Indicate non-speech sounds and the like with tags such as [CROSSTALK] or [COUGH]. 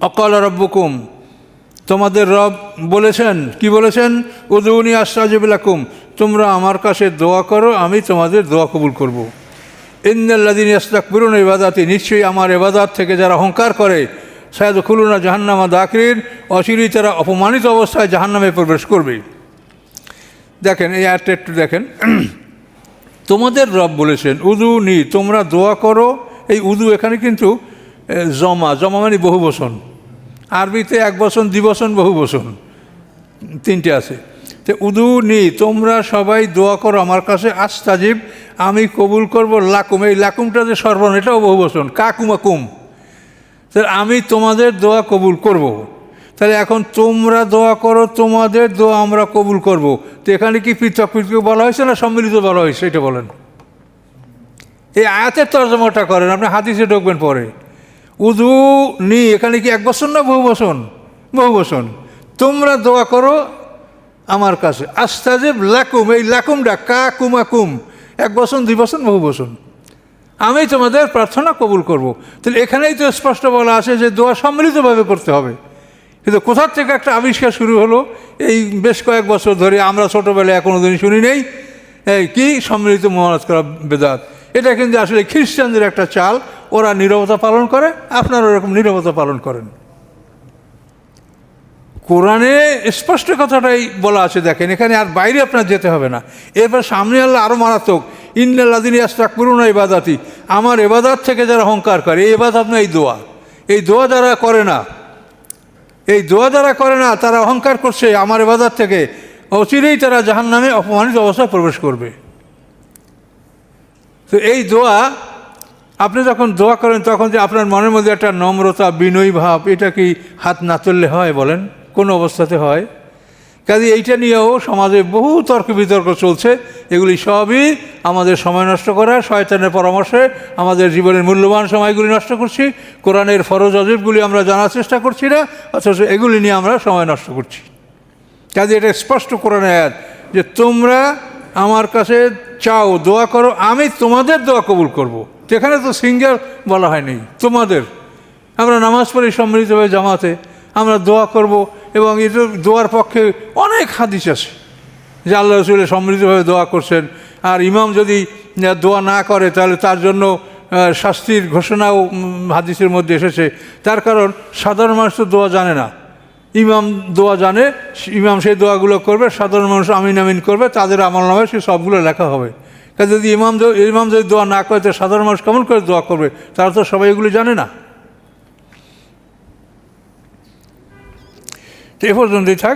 অকাল রব্বকুম। তোমাদের রব বলেছেন, কি বলেছেন? উদৌনি আশ্রাজবিলাকুম। তোমরা আমার কাছে দোয়া করো, আমি তোমাদের দোয়া কবুল করব। ইন্দাল্লাদিন পুরন ইবাদাতি, নিশ্চয়ই আমার এবাদাত থেকে যারা অহংকার করে সায়দ খুলুনা জাহান্নামা দাকরির অচিরেই তারা অপমানিত অবস্থায় জাহান্নামে প্রবেশ করবে। দেখেন, এই আয়াতটা একটু দেখেন। [CLEARS THROAT] তোমাদের রব বলেছেন উদু নি তোমরা দোয়া করো। এই উদু এখানে কিন্তু জমা জমা মানে বহু বসন আরবিতে এক বসন দ্বিবসন বহু বসন তিনটে আছে। তো উদু নি, তোমরা সবাই দোয়া করো, আমার কাছে আস্তাজিব, আমি কবুল করব লাকুম। এই লাকুমটা যে সর্বন এটাও বহু বসন কাকুমাকুম। তাহলে আমি তোমাদের দোয়া কবুল করব। তাহলে এখন তোমরা দোয়া করো, তোমাদের দোয়া আমরা কবুল করব। তো এখানে কি পৃথক পৃথক বলা হয়েছে না সম্মিলিত বলা হয়েছে, এটা বলেন। এই আয়াতের তর্জমাটা করেন, আপনি হাদিসে ঢুকবেন পরে। উদু নি, এখানে কি এক বছর না বহু বসন? বহু বসন। তোমরা দোয়া করো আমার কাছে। আস্তাজেব লাকুম, এই লাকুমটা কা কুমাকুম এক বসন, দুই বসন, বহু বসন। আমি তোমাদের প্রার্থনা কবুল করব। তাহলে এখানেই তো স্পষ্ট বলা আছে যে দোয়া সম্মিলিতভাবে করতে হবে। কিন্তু কোথার থেকে একটা আবিষ্কার শুরু হলো? এই বেশ কয়েক বছর ধরে আমরা ছোটোবেলায় কোনো দিন শুনি নেই। কি সম্মিলিত মহারাজ করা বেদাত। এটা কিন্তু আসলে খ্রিস্টানদের একটা চাল। ওরা নীরবতা পালন করে, আপনারা ওরকম নীরবতা পালন করেন। কোরআনে স্পষ্ট কথাটাই বলা আছে, দেখেন, এখানে আর বাইরে আপনার যেতে হবে না। এরপর সামনে আল্লাহ আরও মারাত্মক ইন্দাল্লাদিন ইয়াস্তাক পুরনো ইবাদাতি আমার এবাদাত থেকে যারা অহংকার করে, এই এবাদাত না এই দোয়া। এই দোয়া যারা করে না, এই দোয়া যারা করে না, তারা অহংকার করছে, আমার এবাদাত থেকে। অচিরেই তারা জাহান নামে অপমানিত অবস্থায় প্রবেশ করবে। তো এই দোয়া আপনি যখন দোয়া করেন, তখন যে আপনার মনের মধ্যে একটা নম্রতা, বিনয়ী ভাব, এটা কি হাত না তুললে হয় বলেন? কোন অবস্থাতে হয়। কাজে এইটা নিয়েও সমাজে বহু তর্ক বিতর্ক চলছে। এগুলি সবই আমাদের সময় নষ্ট করা, শয়তানের পরামর্শে আমাদের জীবনের মূল্যবান সময়গুলি নষ্ট করছি। কোরআনের ফরজ অজীবগুলি আমরা জানার চেষ্টা করছি না, অথচ এগুলি নিয়ে আমরা সময় নষ্ট করছি। কাজে এটা স্পষ্ট কোরআনে আয়াত যে তোমরা আমার কাছে চাও, দোয়া করো, আমি তোমাদের দোয়া কবুল করব। সেখানে তো সিঙ্গার বলা হয়নি, তোমাদের। আমরা নামাজ পড়ি সম্মিলিতভাবে জামাতে, আমরা দোয়া করব এবং এটা দোয়ার পক্ষে অনেক হাদিস আছে। যে আল্লাহ রসুলের সম্মিলিতভাবে দোয়া করছেন, আর ইমাম যদি দোয়া না করে, তাহলে তার জন্য শাস্তির ঘোষণাও হাদিসের মধ্যে এসেছে। তার কারণ, সাধারণ মানুষ তো দোয়া জানে না। ইমাম দোয়া জানে, ইমাম সেই দোয়াগুলো করবে, সাধারণ মানুষ আমিন আমিন করবে, তাদের আমল নামে সে সবগুলো লেখা হবে। কাজে যদি ইমাম ইমাম যদি দোয়া না করে, তো সাধারণ মানুষ কেমন করে দোয়া করবে? তারা তো সবাই এগুলো জানে না। তো এ পর্যন্তই থাক।